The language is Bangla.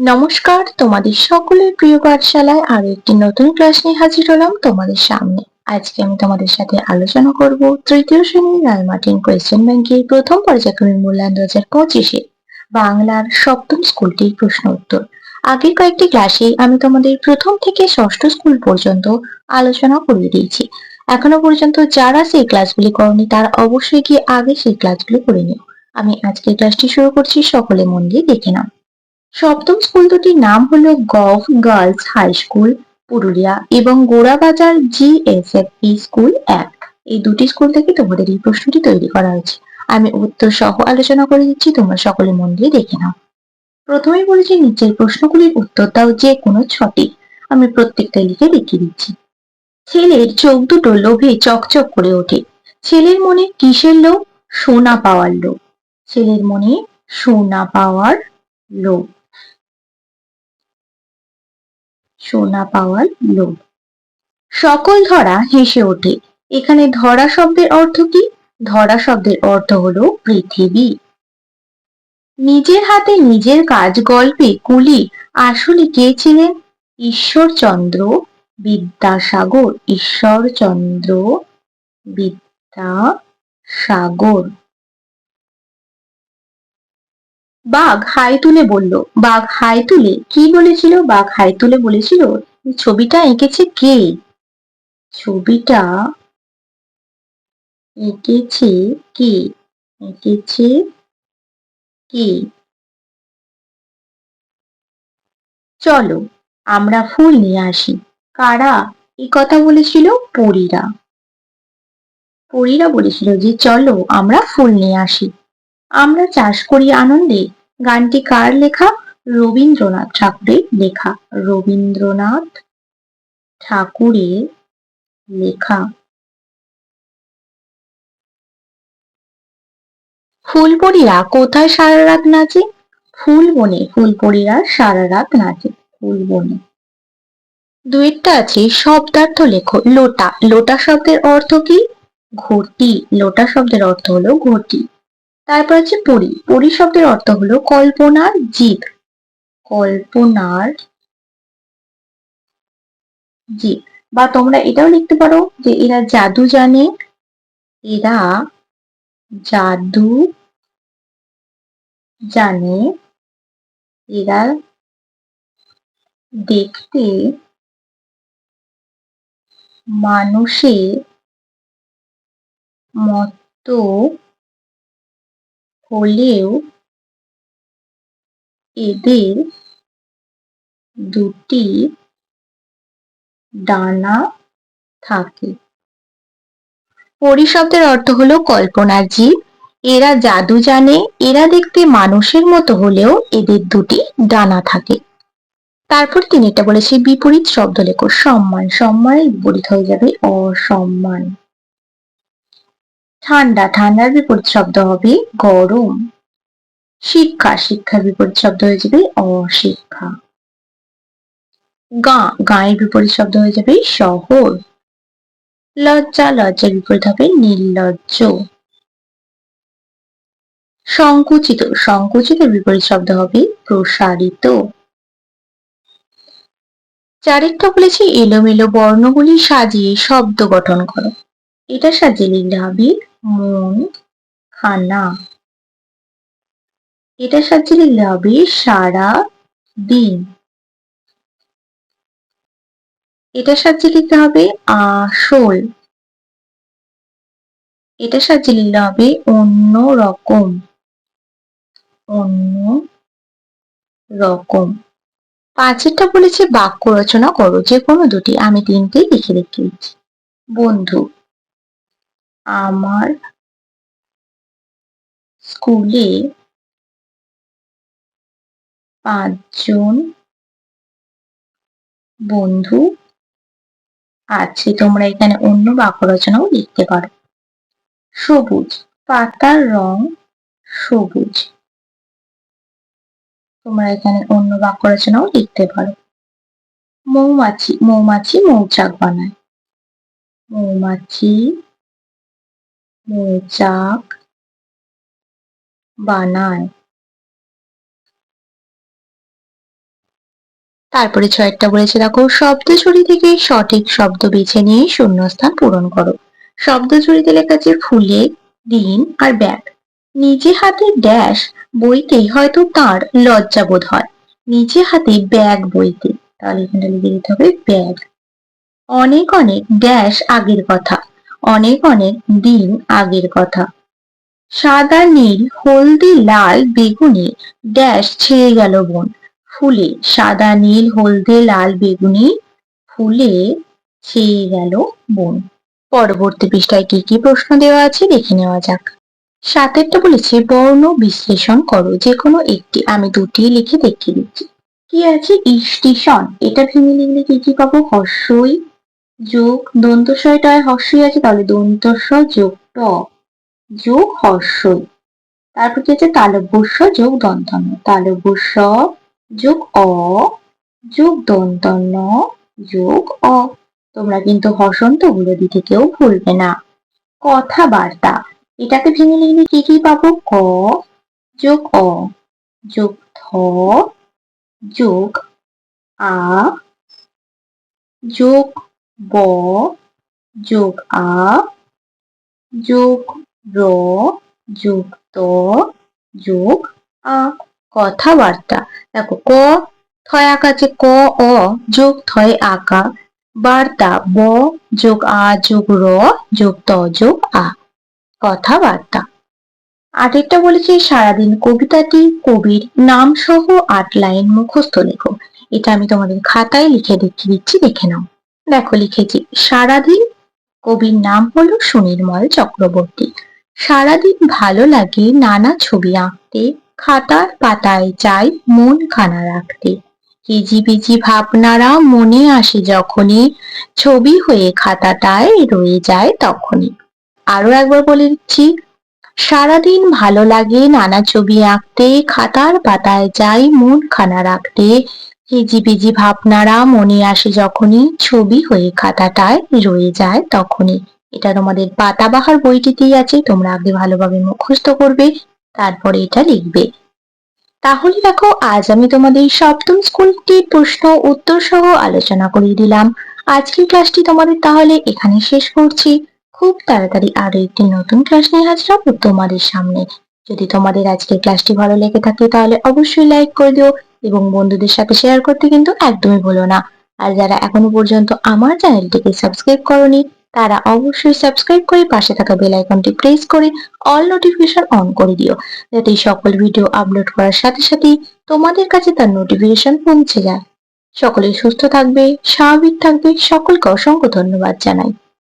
নমস্কার, তোমাদের সকলের প্রিয় পাঠশালায় আরও একটি নতুন ক্লাস নিয়ে হাজির হলাম তোমাদের সামনে। আজকে আমি তোমাদের সাথে আলোচনা করব তৃতীয় শ্রেণির রায়মার্টিন কোয়েশ্চেন ব্যাংকের প্রথম পর্যায়ক্রমিক মূল্যায়ন দু হাজার পঁচিশে বাংলার সপ্তম স্কুলটির প্রশ্ন উত্তর। আগের কয়েকটি ক্লাসে আমি তোমাদের প্রথম থেকে ষষ্ঠ স্কুল পর্যন্ত আলোচনা করিয়ে দিয়েছি। এখনও পর্যন্ত যারা সেই ক্লাসগুলি করনি, তারা অবশ্যই গিয়ে আগে সেই ক্লাসগুলি করে নিও। আমি আজকের ক্লাসটি শুরু করছি, সকলে মন দিয়ে দেখে নাও। সপ্তম স্কুল দুটির নাম হলো gov girls high school, Purulia এবং গোড়াবাজার জিএসএফপি স্কুল এক। এই দুটি স্কুল থেকে তোমাদের এই প্রশ্নটি তৈরি করা হয়েছে। আমি উত্তর সহ আলোচনা করে দিচ্ছি, তোমরা সকলে মন দিয়ে দেখে নাও। প্রথমেই বলেছি, নিচের প্রশ্নগুলির উত্তর দাও যে কোনো ছটি। আমি প্রত্যেকটা লিখে দেখিয়ে দিচ্ছি। ছেলের চোখ দুটো লোভে চকচক করে ওঠে। ছেলের মনে কিসের লোভ? সোনা পাওয়ার লোভ। ছেলের মনে সোনা পাওয়ার লোভ। সোনা পাওয়ার লোভ। সকল ধরা হেসে ওঠে। এখানে ধরা শব্দের অর্থ কি? ধরা শব্দের অর্থ হলো পৃথিবী। নিজের হাতে নিজের কাজ, গল্পে, কুলি, আসলে কে ছিলেন? ঈশ্বরচন্দ্র বিদ্যাসাগর। ঈশ্বরচন্দ্র বিদ্যাসাগর। বাঘ হাই তুলে বলল, বাঘ হাই তুলে, কি বলেছিল? বাঘ হাই তুলে বলেছিল ছবিটা এঁকেছে কে? ছবিটা এঁকেছে কে? এঁকেছে কে? চলো, আমরা ফুল নিয়ে আসি। কারা? এই কথা বলেছিল পরীরা। পরীরা বলেছিল যে, চলো, আমরা ফুল নিয়ে আসি। আমরা চাষ করি আনন্দে। গানটি কার লেখা? রবীন্দ্রনাথ ঠাকুরের লেখা। রবীন্দ্রনাথ ঠাকুরের লেখা। ফুলপরীরা কোথায় সারা রাত নাচে? ফুল বনে ফুলপরীরা সারা রাত নাচে। ফুল বনে দুইটা আছে শব্দার্থ লেখো। লোটা। লোটা শব্দের অর্থ কি? ঘটি। লোটা শব্দের অর্থ হলো ঘটি। তারপর হচ্ছে পরি। পরি শব্দের অর্থ হলো কল্পনার জীব। কল্পনার জীব। বা তোমরা এটাও লিখতে পারো যে এরা জাদু জানে। এরা জাদু জানে। এরা দেখতে মানুষের মতো হলেও এদের দুটি ডানা থাকে। পরি শব্দের অর্থ হলো কল্পনার জীব এরা জাদু জানে, এরা দেখতে মানুষের মতো হলেও এদের দুটি ডানা থাকে। তারপর তিনি এটা বলেছে বিপরীত শব্দ লেখো, সম্মান। সম্মানের বিপরীত হয়ে যাবে অসম্মান। ঠান্ডা, ঠান্ডার বিপরীত শব্দ হবে গরম। শিক্ষা, শিক্ষার বিপরীত শব্দ হয়ে যাবে অশিক্ষা। গা, গায়ের বিপরীত শব্দ হয়ে যাবে শহর লজ্জা, লজ্জার বিপরীত হবে নির্লজ্জ। সংকুচিত সংকুচিত বিপরীত শব্দ হবে প্রসারিত। চারিটা বলেছি এলোমেলো বর্ণগুলি সাজিয়ে শব্দ গঠন করো। এটা সাজিয়ে লিখলে হবে মন খানা এটা সাজিয়ে হবে সারা দিন। এটা সাজিয়ে লিখতে হবে আসল। এটা সাজিয়ে লিখলে হবে অন্য রকম। অন্য রকম। পাঁচেরটা বলেছে বাক্য রচনা করো, যে কোনো দুটি। আমি তিনটেই লিখে দেখিয়েছি। বন্ধু আমার স্কুলে পাঁচজন বন্ধু আছে। তোমরা এখানে অন্য বাক্য রচনাও লিখতে পারো। সবুজ, পাতার রং সবুজ। তোমরা এখানে অন্য বাক্য রচনাও লিখতে পারো। মৌমাছি মৌমাছি মৌচাক বানায়। মৌমাছি মৌচাক বানায়। তারপরে ছয়েরটা বলেছে, দেখো, শব্দ ছড়ি থেকে সঠিক শব্দ বেছে নিয়ে শূন্যস্থান পূরণ করো। শব্দ ছড়িতে লেখা আছে, ফুলে, দিন আর ব্যাগ। নিজে হাতে ড্যাশ বইতেই হয়তো তার লজ্জা বোধ হয়। নিজে হাতে ব্যাগ বইতে, তাহলে এখানটা লিখে দিতে হবে, ব্যাগ। অনেক অনেক ড্যাশ আগের কথা। অনেক অনেক দিন আগের কথা। সাদা নীল, হলদি লাল বেগুনি ড্যাশ ছেয়ে গেল বোন। ফুলে সাদা নীল, হলদে লাল বেগুনি ফুলে ছেয়ে গেল বোন। পরবর্তী পৃষ্ঠায় কি কি প্রশ্ন দেওয়া আছে দেখে নেওয়া যাক। সাতেরটা বলেছে, বর্ণ বিশ্লেষণ করো যে কোনো একটি আমি দুটি লিখে দেখিয়ে দিচ্ছি। কি আছে? স্টেশন এটা ভেঙে লিখলে কি কি পাবো? হর্ষই যোগ দন্তস্বয়টায় হর্ষই আছে, তাহলে দন্তস্ব যোগ ট। যোগ হর্ষই। তারপর কি আছে? তালব্যস্য যোগ দন্তন্য। তালব্যস্য যোগ অ, যোগ দন্তন্য যোগ অ। তোমরা কিন্তু হসন্তগুলো কেউ ভুলবে না। কথাবার্তা। এটাকে ভেঙে লিখলে কি কি পাবো? ক, যোগ অ, যোগ থ যোগ আ, যোগ ব যোগ আ, যোগ র, যোগ ত, যোগ আ। কথাবার্তা, দেখো ক, থয় আঁকা আছে ক, অ, যোগ থয় আঁকা। বার্তা, ব, যোগ আ, যোগ র, যোগ ত, যোগ আ। কথাবার্তা। আটেরটা বলেছে, সারাদিন কবিতাটি, কবির নাম সহ আট লাইন মুখস্থ লেখো। এটা আমি তোমাদের খাতায় লিখে দেখিয়ে দিচ্ছি, দেখে নাও। দেখো লিখেছি, সারাদিন কবির নাম হলো সুনির্মল চক্রবর্তী। সারাদিন ভালো লাগে নানা ছবি আঁকতে, খাতার পাতায় চাই মন খানা রাখতে। হিজিবিজি ভাবনারা মনে আসে যখনই, ছবি হয়ে খাতাটায় রয়ে যায় তখনই। আরও একবার বলে দিচ্ছি, সারাদিন ভালো লাগে নানা ছবি আঁকতে, খাতার পাতায় যাই মন খানা রাখতে হিজিবিজি ভাবনারা মনে আসে যখনই ছবি হয়ে খাতাটায় রয়ে যায় তখনই। এটা তোমাদের পাতাবাহার বইটিতেই আছে, তোমরা আগে ভালোভাবে মুখস্থ করবে, তারপরে এটা লিখবে। তাহলে দেখো, আজ আমি তোমাদের সপ্তম স্কুলটির প্রশ্ন উত্তর সহ আলোচনা করিয়ে দিলাম। আজকের ক্লাসটি তোমাদের তাহলে এখানে শেষ করছি। খুব তাড়াতাড়ি আরও একটি নতুন ক্লাস নিয়ে হাজির তোমাদের সামনে। যদি তোমাদের আজকের ক্লাসটি ভালো লেগে থাকে তাহলে অবশ্যই লাইক করে দিও এবং বন্ধুদের সাথে শেয়ার করতে কিন্তু একদমই ভুলো না। আর যারা এখনও পর্যন্ত আমার চ্যানেলটিকে সাবস্ক্রাইব করনি, তারা অবশ্যই সাবস্ক্রাইব করে পাশে থাকা বেল আইকনটি প্রেস করে অল নোটিফিকেশন অন করে দিও। যাতে সকল ভিডিও আপলোড করার সাথে সাথেই তোমাদের কাছে তার নোটিফিকেশন পৌঁছে যায়। সকলে সুস্থ থাকবে, স্বাভাবিক থাকবে, সকলকে অসংখ্য ধন্যবাদ জানাই।